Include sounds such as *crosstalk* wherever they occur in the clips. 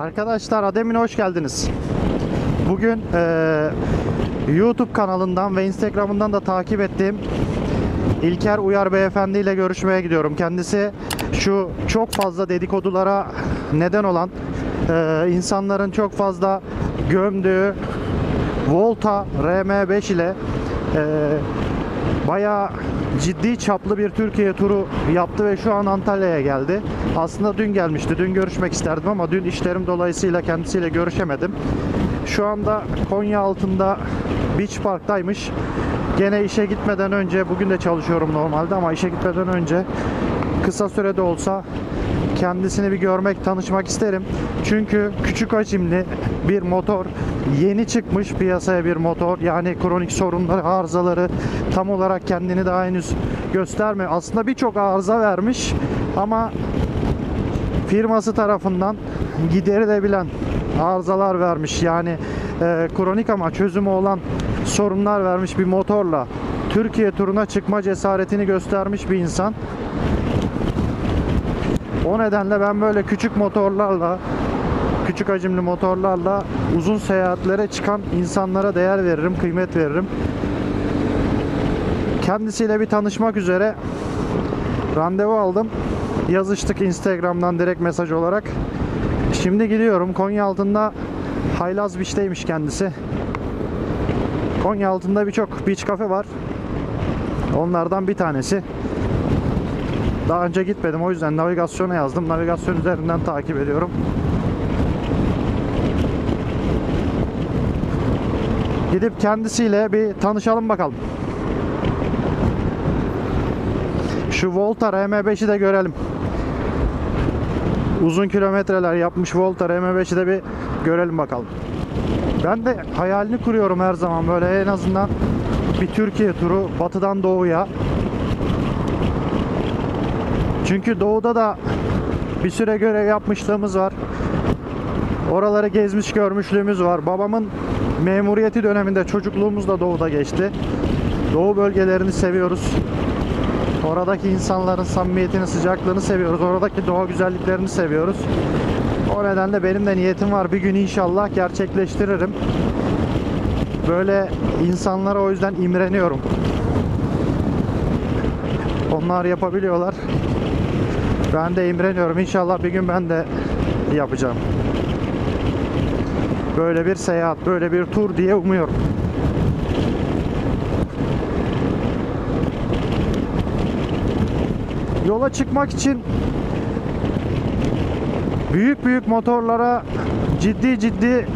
Arkadaşlar Adem'ine hoş geldiniz. Bugün eee, YouTube kanalından ve Instagram'ından da takip ettiğim İlker Uyar Beyefendi ile görüşmeye gidiyorum. Kendisi şu çok fazla dedikodulara neden olan eee, insanların çok fazla gömdüğü Volta RM5 ile eee bayağı ciddi çaplı bir Türkiye turu yaptı ve şu an Antalya'ya geldi. Aslında dün gelmişti. Dün görüşmek isterdim ama dün işlerim dolayısıyla kendisiyle görüşemedim. Şu anda Konya altında Beach Park'taymış. Gene işe gitmeden önce bugün de çalışıyorum normalde ama işe gitmeden önce kısa sürede olsa kendisini bir görmek, tanışmak isterim. Çünkü küçük hacimli bir motor, yeni çıkmış piyasaya bir motor. Yani kronik sorunları, arızaları tam olarak kendini daha henüz gösterme. Aslında birçok arıza vermiş ama firması tarafından giderilebilen arızalar vermiş. Yani e, kronik ama çözümü olan sorunlar vermiş bir motorla Türkiye turuna çıkma cesaretini göstermiş bir insan. O nedenle ben böyle küçük motorlarla küçük hacimli motorlarla uzun seyahatlere çıkan insanlara değer veririm, kıymet veririm. Kendisiyle bir tanışmak üzere randevu aldım. Yazıştık Instagram'dan direkt mesaj olarak. Şimdi gidiyorum. Konya altında Haylaz Beach'teymiş kendisi. Konya altında birçok beach cafe var. Onlardan bir tanesi. Daha önce gitmedim o yüzden navigasyona yazdım. Navigasyon üzerinden takip ediyorum. Gidip kendisiyle bir tanışalım bakalım. Şu Volta RM5'i de görelim. Uzun kilometreler yapmış Volta RM5'i de bir görelim bakalım. Ben de hayalini kuruyorum her zaman böyle en azından bir Türkiye turu batıdan doğuya çünkü doğuda da bir süre görev yapmışlığımız var. Oraları gezmiş görmüşlüğümüz var. Babamın memuriyeti döneminde çocukluğumuz da doğuda geçti. Doğu bölgelerini seviyoruz. Oradaki insanların samimiyetini, sıcaklığını seviyoruz. Oradaki doğa güzelliklerini seviyoruz. O nedenle benim de niyetim var. Bir gün inşallah gerçekleştiririm. Böyle insanlara o yüzden imreniyorum. Onlar yapabiliyorlar. Ben de imreniyorum. İnşallah bir gün ben de yapacağım. Böyle bir seyahat, böyle bir tur diye umuyorum. Yola çıkmak için büyük büyük motorlara ciddi ciddi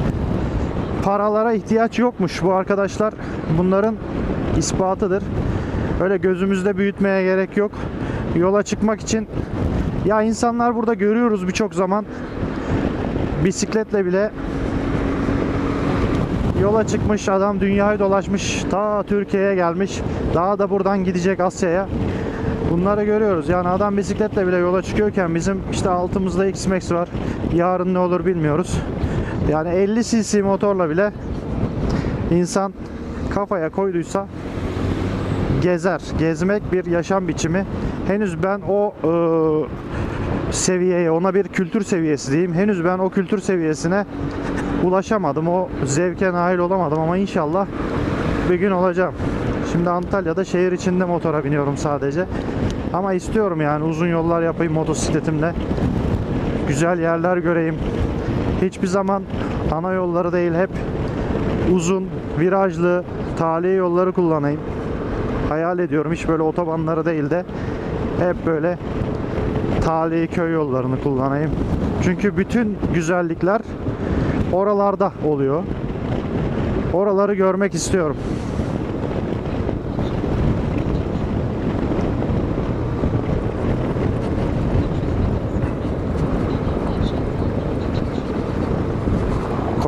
paralara ihtiyaç yokmuş bu arkadaşlar. Bunların ispatıdır. Öyle gözümüzde büyütmeye gerek yok. Yola çıkmak için ya insanlar burada görüyoruz birçok zaman bisikletle bile yola çıkmış adam dünyayı dolaşmış ta Türkiye'ye gelmiş daha da buradan gidecek Asya'ya bunları görüyoruz yani adam bisikletle bile yola çıkıyorken bizim işte altımızda X-Max var yarın ne olur bilmiyoruz yani 50 cc motorla bile insan kafaya koyduysa gezer. Gezmek bir yaşam biçimi. Henüz ben o e, seviyeye, ona bir kültür seviyesi diyeyim. Henüz ben o kültür seviyesine ulaşamadım. O zevke nail olamadım ama inşallah bir gün olacağım. Şimdi Antalya'da şehir içinde motora biniyorum sadece. Ama istiyorum yani uzun yollar yapayım motosikletimle. Güzel yerler göreyim. Hiçbir zaman ana yolları değil hep uzun, virajlı, tali yolları kullanayım hayal ediyorum. Hiç böyle otobanları değil de hep böyle tali köy yollarını kullanayım. Çünkü bütün güzellikler oralarda oluyor. Oraları görmek istiyorum.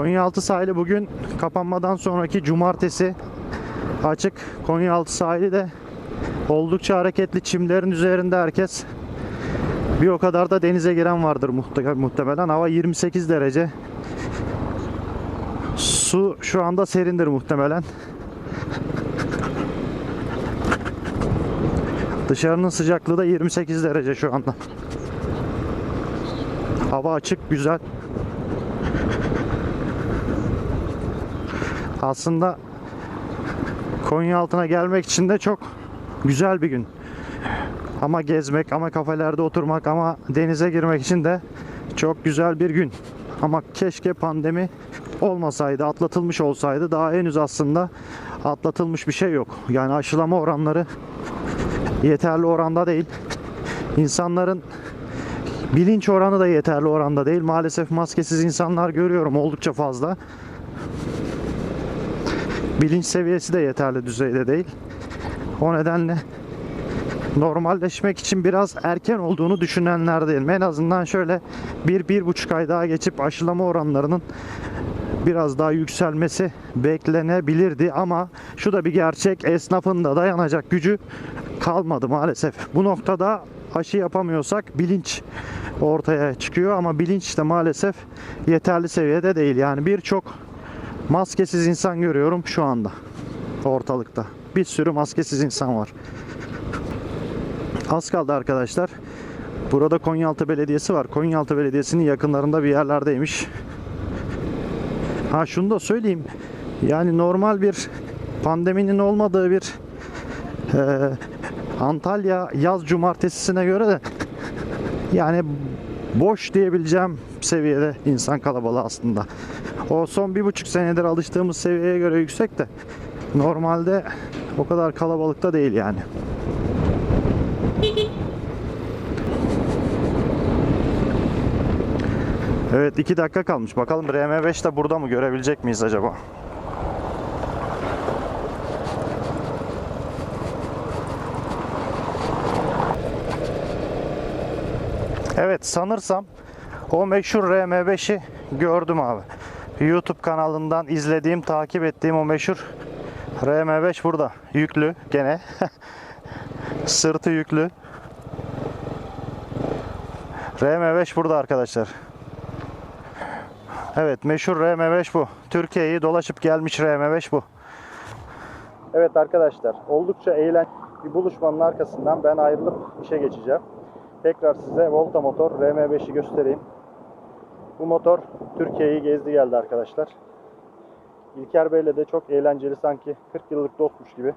Konyaaltı sahili bugün kapanmadan sonraki cumartesi açık. Konyaaltı sahili de oldukça hareketli çimlerin üzerinde herkes. Bir o kadar da denize giren vardır muhte- muhtemelen. Hava 28 derece. Su şu anda serindir muhtemelen. Dışarının sıcaklığı da 28 derece şu anda. Hava açık, güzel. Aslında Konya altına gelmek için de çok güzel bir gün. Ama gezmek, ama kafelerde oturmak, ama denize girmek için de çok güzel bir gün. Ama keşke pandemi olmasaydı, atlatılmış olsaydı. Daha henüz aslında atlatılmış bir şey yok. Yani aşılama oranları yeterli oranda değil. İnsanların bilinç oranı da yeterli oranda değil. Maalesef maskesiz insanlar görüyorum oldukça fazla. Bilinç seviyesi de yeterli düzeyde değil. O nedenle normalleşmek için biraz erken olduğunu düşünenlerdeyim. En azından şöyle bir, bir buçuk ay daha geçip aşılama oranlarının biraz daha yükselmesi beklenebilirdi ama şu da bir gerçek esnafın da dayanacak gücü kalmadı maalesef. Bu noktada aşı yapamıyorsak bilinç ortaya çıkıyor ama bilinç de maalesef yeterli seviyede değil. Yani birçok maskesiz insan görüyorum şu anda ortalıkta. Bir sürü maskesiz insan var. Az kaldı arkadaşlar. Burada Konyaaltı Belediyesi var. Konyaaltı Belediyesi'nin yakınlarında bir yerlerdeymiş. Ha şunu da söyleyeyim. Yani normal bir pandeminin olmadığı bir e, Antalya yaz cumartesisine göre de yani boş diyebileceğim seviyede insan kalabalığı aslında. O son bir buçuk senedir alıştığımız seviyeye göre yüksek de normalde o kadar kalabalıkta değil yani. Evet 2 dakika kalmış. Bakalım RM5 de burada mı görebilecek miyiz acaba? Evet sanırsam o meşhur RM5'i gördüm abi. YouTube kanalından izlediğim, takip ettiğim o meşhur RM5 burada. Yüklü gene. *laughs* Sırtı yüklü. RM5 burada arkadaşlar. Evet meşhur RM5 bu. Türkiye'yi dolaşıp gelmiş RM5 bu. Evet arkadaşlar oldukça eğlenceli bir buluşmanın arkasından ben ayrılıp işe geçeceğim. Tekrar size Volta Motor RM5'i göstereyim. Bu motor Türkiye'yi gezdi geldi arkadaşlar. İlker Bey'le de çok eğlenceli sanki 40 yıllık dostmuş gibi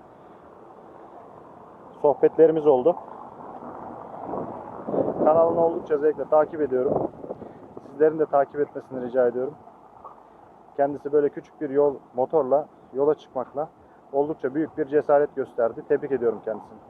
sohbetlerimiz oldu. Kanalını oldukça zevkle takip ediyorum. Sizlerin de takip etmesini rica ediyorum. Kendisi böyle küçük bir yol motorla yola çıkmakla oldukça büyük bir cesaret gösterdi. Tebrik ediyorum kendisini.